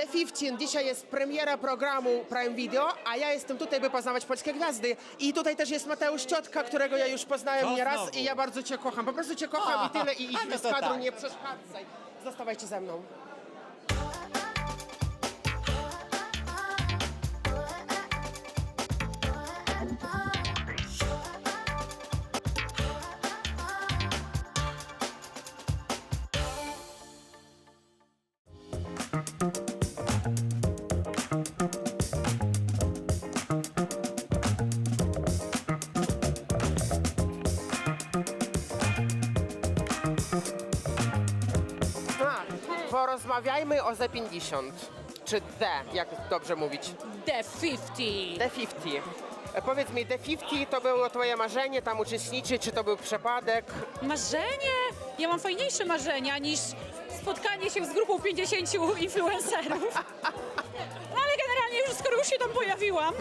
The 15 dzisiaj jest premiera programu Prime Video, a ja jestem tutaj, by poznawać polskie gwiazdy. I tutaj też jest Mateusz Ciotka, którego ja już poznałem To nieraz znowu. i ja bardzo cię kocham. Po prostu cię kocham i tyle. I, i a no to kadru tak. nie przeszkadzaj. Zostawajcie ze mną. A, porozmawiajmy o Z50. Czy D, jak dobrze mówić. The 50. D50. E, Powiedz mi, D50 to było twoje marzenie tam uczestniczyć, czy to był przypadek? Marzenie? Ja mam fajniejsze marzenia niż spotkanie się z grupą 50 influencerów. skoro już się tam pojawiłam,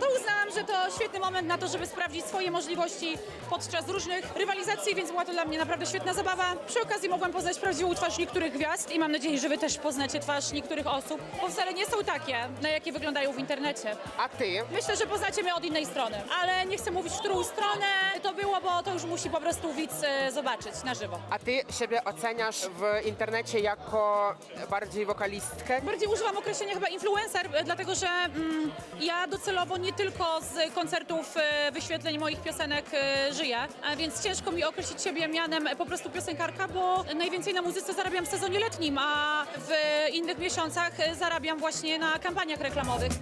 to uznałam, że to świetny moment na to, żeby sprawdzić swoje możliwości podczas różnych rywalizacji, więc była to dla mnie naprawdę świetna zabawa. Przy okazji mogłam poznać prawdziwą twarz niektórych gwiazd i mam nadzieję, że wy też poznacie twarz niektórych osób, bo wcale nie są takie, na jakie wyglądają w internecie. A ty? Myślę, że poznacie mnie od innej strony, ale nie chcę mówić, w którą stronę to było, bo to już musi po prostu widz e, zobaczyć na żywo. A ty siebie oceniasz w internecie jako bardziej wokalistkę? Bardziej używam określenia chyba influencer, e, dlatego że mm, ja docelowo nie tylko z koncertów e, wyświetleń moich piosenek e, żyję, więc ciężko mi określić siebie mianem e, po prostu piosenkarka, bo najwięcej na muzyce zarabiam w sezonie letnim, a w innych miesiącach zarabiam właśnie na kampaniach reklamowych.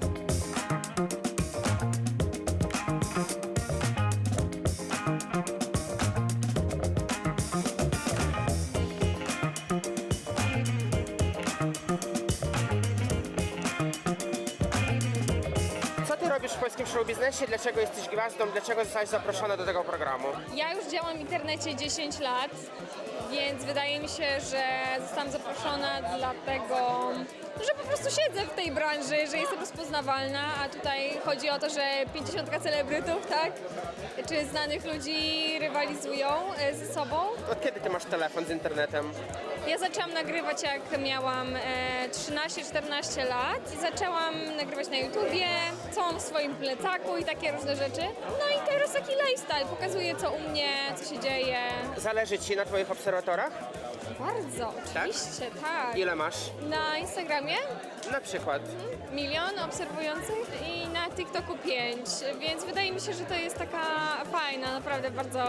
Robisz w polskim show biznesie? Dlaczego jesteś gwiazdą? Dlaczego zostałaś zaproszona do tego programu? Ja już działam w internecie 10 lat, więc wydaje mi się, że zostałam zaproszona dlatego, że po prostu siedzę w tej branży, że jestem rozpoznawalna, a tutaj chodzi o to, że 50 celebrytów, tak, czy znanych ludzi rywalizują e, ze sobą. Od kiedy ty masz telefon z internetem? Ja zaczęłam nagrywać jak miałam e, 13-14 lat i zaczęłam nagrywać na YouTubie, co mam w swoim plecaku i takie różne rzeczy. No i teraz taki lifestyle, pokazuję co u mnie, co się dzieje. Zależy ci na twoich obserwatorach? Bardzo, oczywiście, tak. Ile masz? Na Instagramie Na przykład. milion obserwujących i na TikToku pięć, więc wydaje mi się, że to jest taka fajna, naprawdę bardzo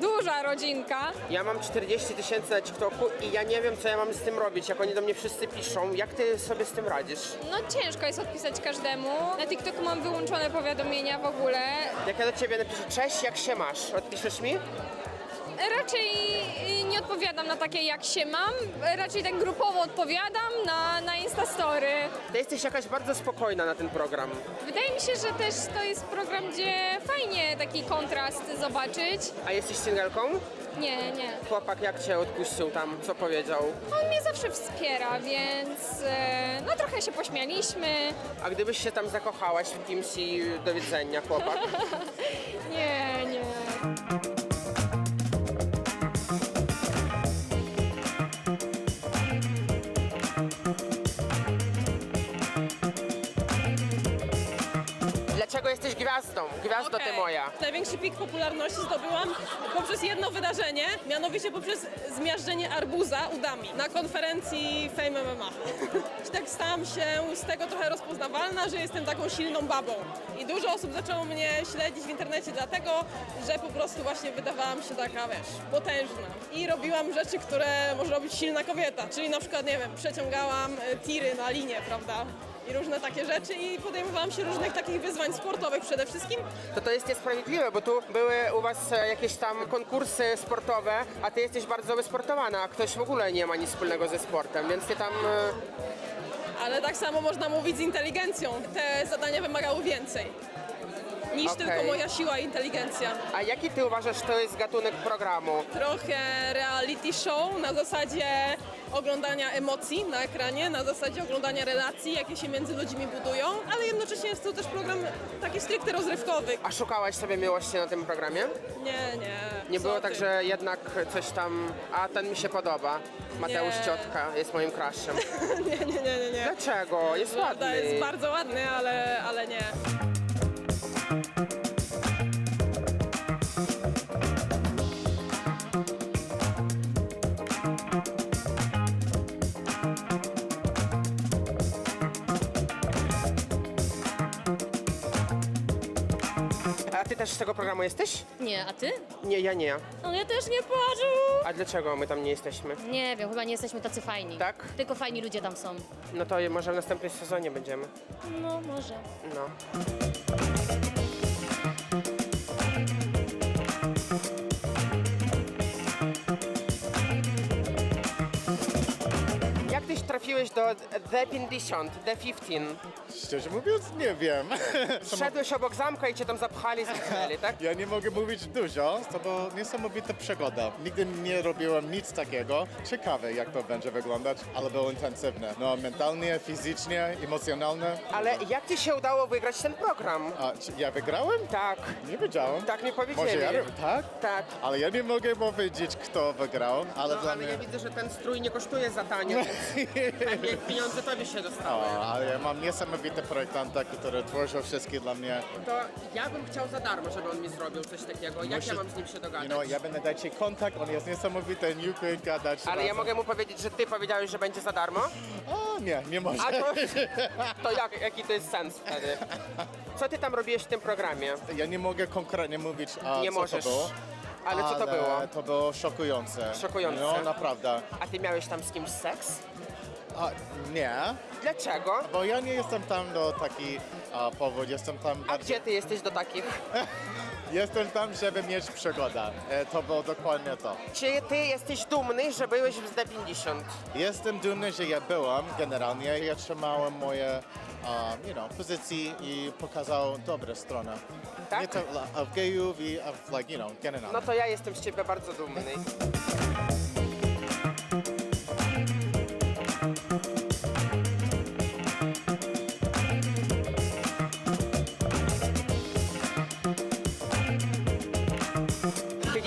duża rodzinka. Ja mam 40 tysięcy na TikToku i ja nie wiem, co ja mam z tym robić, jak oni do mnie wszyscy piszą. Jak ty sobie z tym radzisz? No ciężko jest odpisać każdemu. Na TikToku mam wyłączone powiadomienia w ogóle. Jak ja do ciebie napiszę, cześć, jak się masz? Odpiszesz mi? Raczej nie odpowiadam na takie jak się mam, raczej tak grupowo odpowiadam na, na Instastory. Ty jesteś jakaś bardzo spokojna na ten program. Wydaje mi się, że też to jest program, gdzie fajnie taki kontrast zobaczyć. A jesteś singelką? Nie, nie. Chłopak jak cię odpuścił tam, co powiedział? On mnie zawsze wspiera, więc e, no trochę się pośmialiśmy. A gdybyś się tam zakochałaś w kimś i do widzenia, chłopak? Nie, nie. Dlaczego jesteś gwiazdą? Gwiazdo ty Okej. moja. Największy pik popularności zdobyłam poprzez jedno wydarzenie, mianowicie poprzez zmiażdżenie arbuza udami na konferencji Fame MMA. I tak stałam się z tego trochę rozpoznawalna, że jestem taką silną babą. I dużo osób zaczęło mnie śledzić w internecie dlatego, że po prostu właśnie wydawałam się taka, wiesz, potężna. I robiłam rzeczy, które może robić silna kobieta. Czyli na przykład, nie wiem, przeciągałam e, tiry na linię, prawda? I różne takie rzeczy i podejmowałam się różnych takich wyzwań sportowych przede wszystkim. To to jest niesprawiedliwe, bo tu były u was e, jakieś tam konkursy sportowe, a ty jesteś bardzo wysportowana, a ktoś w ogóle nie ma nic wspólnego ze sportem, więc ty tam... e, Ale tak samo można mówić z inteligencją. Te zadania wymagały więcej niż Okej. tylko moja siła i inteligencja. A jaki ty uważasz, to jest gatunek programu? Trochę reality show na zasadzie oglądania emocji na ekranie, na zasadzie oglądania relacji, jakie się między ludźmi budują, ale jednocześnie jest to też program taki stricte rozrywkowy. A szukałaś sobie miłości na tym programie? Nie, nie. Nie co było ty. tak, że jednak coś tam, a ten mi się podoba. Mateusz Nie. Ciotka jest moim crushem. Nie, nie, nie, nie. nie. Dlaczego? Jest Prawda, ładny. jest bardzo ładny, ale, ale nie. A ty też z tego programu jesteś? Nie, a ty? Nie, ja nie. No ja też nie płaczę. A dlaczego my tam nie jesteśmy? Nie wiem, chyba nie jesteśmy tacy fajni. Tak? Tylko fajni ludzie tam są. No to może w następnym sezonie będziemy. No, może. No. Trafiłeś do The 50, The 15? Szczerze mówiąc, nie wiem. Szedłeś obok zamka i cię tam zapchali, zamknęli, tak? Ja nie mogę mówić dużo, to była niesamowita przygoda. Nigdy nie robiłem nic takiego. Ciekawe, jak to będzie wyglądać, ale było intensywne. No, mentalnie, fizycznie, emocjonalnie. Ale jak ci się udało wygrać ten program? A, czy ja wygrałem? Tak, Nie wiedziałem. tak mi powiedzieli. Może ja, tak? Tak. Ale ja nie mogę powiedzieć, kto wygrał, ale No, dla ale mnie... ja widzę, że ten strój nie kosztuje za tanie, więc pewnie pieniądze tobie się dostały. O, ale ja mam niesamowite projektanta, który tworzy wszystkie dla mnie. To ja bym chciał za darmo, żeby on mi zrobił coś takiego. Jak Musi- ja mam z nim się You dogadać? know, ja będę dać ci kontakt, on jest niesamowity, nie ukryj gadać. Ale ja razem. mogę mu powiedzieć, że ty powiedziałeś, że będzie za darmo? O, nie, nie może. A to, to jak, jaki to jest sens wtedy? Co ty tam robiłeś w tym programie? Ja nie mogę konkretnie mówić, a, Nie co możesz. to było. Ale co to było? To było szokujące. Szokujące. No, naprawdę. A ty miałeś tam z kimś seks? A, nie, Dlaczego? bo ja nie jestem tam do taki a, powód, jestem tam A gdzie ty jesteś do takich? jestem tam, żeby mieć przygodę. E, to było dokładnie to. Czy ty jesteś dumny, że byłeś w Z50? Jestem dumny, że ja byłem generalnie. Ja trzymałem moje um, you know, pozycji i pokazał dobre strony. Tak? Nie to, a w gejów i a w, like, you know, generalnie. No to ja jestem z ciebie bardzo dumny.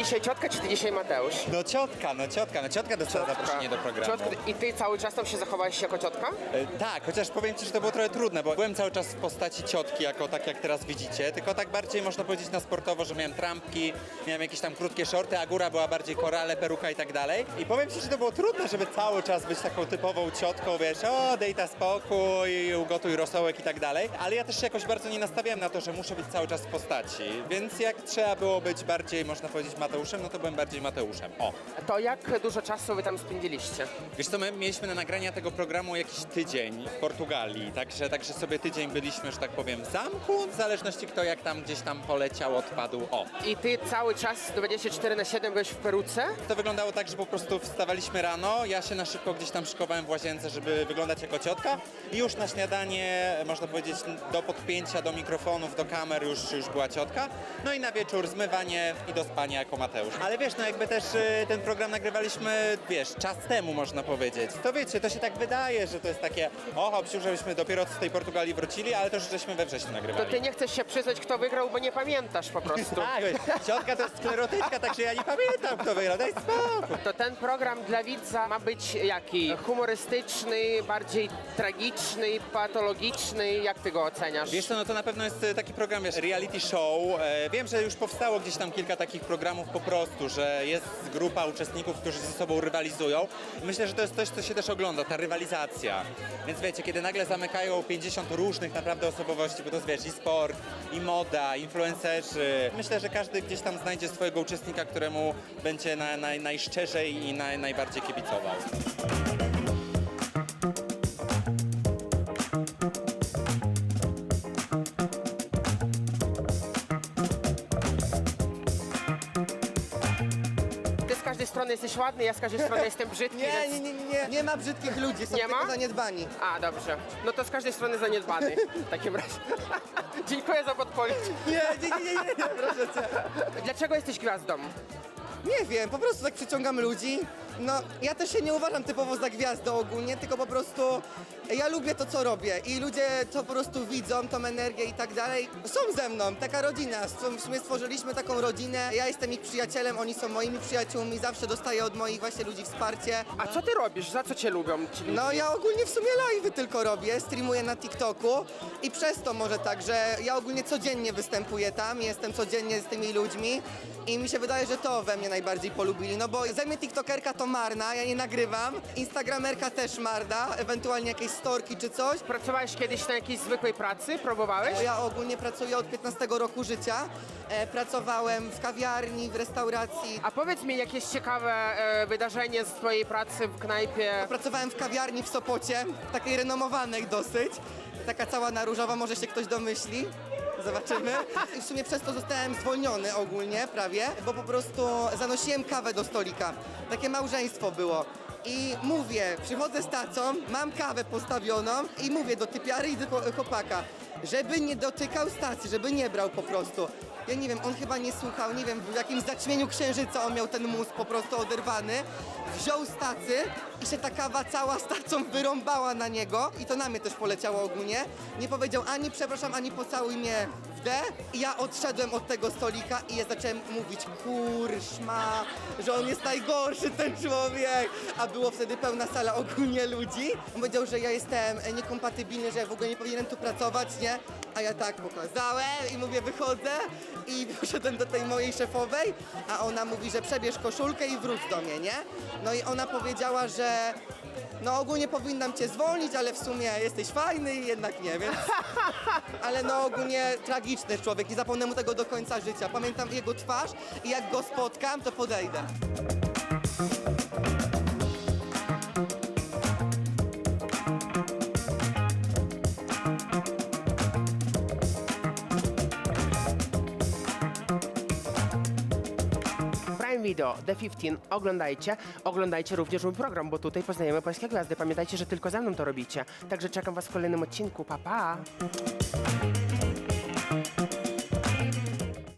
Dzisiaj ciotka, czy ty dzisiaj Mateusz? No ciotka, no ciotka, no ciotka dostała zaproszenie do programu. Ciotka, I ty cały czas tam się zachowałeś jako ciotka? E, Tak, chociaż powiem Ci, że to było trochę trudne, bo byłem cały czas w postaci ciotki, jako tak jak teraz widzicie, tylko tak bardziej można powiedzieć na sportowo, że miałem trampki, miałem jakieś tam krótkie shorty, a góra była bardziej korale, peruka i tak dalej. I powiem Ci, że to było trudne, żeby cały czas być taką typową ciotką, wiesz, o, dej ta spokój, ugotuj rosołek i tak dalej, ale ja też się jakoś bardzo nie nastawiałem na to, że muszę być cały czas w postaci, więc jak trzeba było być bardziej, można powiedzieć, Mateuszem, no to byłem bardziej Mateuszem. O. To jak dużo czasu wy tam spędziliście? Wiesz co, my mieliśmy na nagrania tego programu jakiś tydzień w Portugalii, także, także sobie tydzień byliśmy, że tak powiem, w zamku, w zależności kto jak tam gdzieś tam poleciał, odpadł, o. I ty cały czas 24 na 7 byłeś w peruce? To wyglądało tak, że po prostu wstawaliśmy rano, ja się na szybko gdzieś tam szykowałem w łazience, żeby wyglądać jako ciotka i już na śniadanie, można powiedzieć, do podpięcia do mikrofonów, do kamer już, już była ciotka, no i na wieczór zmywanie i do spania jako Mateusz. Ale wiesz, no jakby też y, ten program nagrywaliśmy, wiesz, czas temu można powiedzieć. To wiecie, to się tak wydaje, że to jest takie, o hopsiu, żebyśmy dopiero z tej Portugalii wrócili, ale to już żeśmy we wrześniu To nagrywali. ty nie chcesz się przyznać, kto wygrał, bo nie pamiętasz po prostu. Tak, wiesz, ciotka to jest sklerotyczka, także ja nie pamiętam, kto wygrał, daj spokój. To ten program dla widza ma być jaki? Humorystyczny, bardziej tragiczny, patologiczny? Jak ty go oceniasz? Wiesz co, no to na pewno jest e, taki program, wiesz, reality show. E, wiem, że już powstało gdzieś tam kilka takich programów po prostu, że jest grupa uczestników, którzy ze sobą rywalizują. Myślę, że to jest coś, co się też ogląda, ta rywalizacja. Więc wiecie, kiedy nagle zamykają 50 różnych naprawdę osobowości, bo to wiesz, i sport, i moda, influencerzy. Myślę, że każdy gdzieś tam znajdzie swojego uczestnika, któremu będzie na, na, najszczerzej i na, najbardziej kibicował. Jesteś ładny, ja z każdej strony jestem brzydki, Nie, więc... nie, nie, nie. Nie ma brzydkich ludzi, są Nie tylko ma? zaniedbani. A, dobrze. No to z każdej strony zaniedbany w takim razie. Dziękuję za podpowiedź. Nie, nie, nie, nie, nie, nie proszę cię. Dlaczego jesteś gwiazdą? Nie wiem, po prostu tak przyciągam ludzi No, ja też się nie uważam typowo za gwiazdę ogólnie, tylko po prostu ja lubię to, co robię i ludzie to po prostu widzą, tą energię i tak dalej. Są ze mną, taka rodzina, w sumie stworzyliśmy taką rodzinę, ja jestem ich przyjacielem, oni są moimi przyjaciółmi, zawsze dostaję od moich właśnie ludzi wsparcie. A co ty robisz? Za co cię lubią ci? No ja ogólnie w sumie live tylko robię, streamuję na TikToku i przez to może tak, że ja ogólnie codziennie występuję tam, jestem codziennie z tymi ludźmi i mi się wydaje, że to we mnie najbardziej polubili, no bo ze mnie TikTokerka to marna, ja nie nagrywam, Instagramerka też marna, ewentualnie jakieś storki czy coś. Pracowałeś kiedyś na jakiejś zwykłej pracy? Próbowałeś? Ja ogólnie pracuję od 15 roku życia, e, pracowałem w kawiarni, w restauracji, A powiedz mi jakieś ciekawe e, wydarzenie z twojej pracy w knajpie. Pracowałem w kawiarni w Sopocie, takiej renomowanej dosyć. Taka cała na różowa, może się ktoś domyśli. Zobaczymy. W sumie przez to zostałem zwolniony ogólnie, prawie, bo po prostu zanosiłem kawę do stolika. Takie małżeństwo było. I mówię, przychodzę z tacą, mam kawę postawioną i mówię do typiary i do chło- chłopaka, żeby nie dotykał stacji, żeby nie brał po prostu. Ja nie wiem, on chyba nie słuchał, nie wiem, w jakimś zaćmieniu księżyca on miał ten mózg po prostu oderwany. Wziął z tacy i się ta kawa cała z tacą wyrąbała na niego i to na mnie też poleciało ogólnie. Nie powiedział ani przepraszam, ani pocałuj mnie i ja odszedłem od tego stolika i ja zacząłem mówić kurszma, że on jest najgorszy ten człowiek, a było wtedy pełna sala ogólnie ludzi. On powiedział, że ja jestem niekompatybilny, że ja w ogóle nie powinienem tu pracować, nie? A ja tak pokazałem i mówię wychodzę i poszedłem do tej mojej szefowej, a ona mówi, że przebierz koszulkę i wróć do mnie, nie? No i ona powiedziała, że no ogólnie powinnam cię zwolnić, ale w sumie jesteś fajny i jednak nie, więc... Ale no ogólnie tragiczny człowiek i zapomnę mu tego do końca życia. Pamiętam jego twarz i jak go spotkam, to podejdę. Video, The 15, oglądajcie. Oglądajcie również mój program, bo tutaj poznajemy polskie gwiazdy. Pamiętajcie, że tylko ze mną to robicie. Także czekam was w kolejnym odcinku. Pa, pa!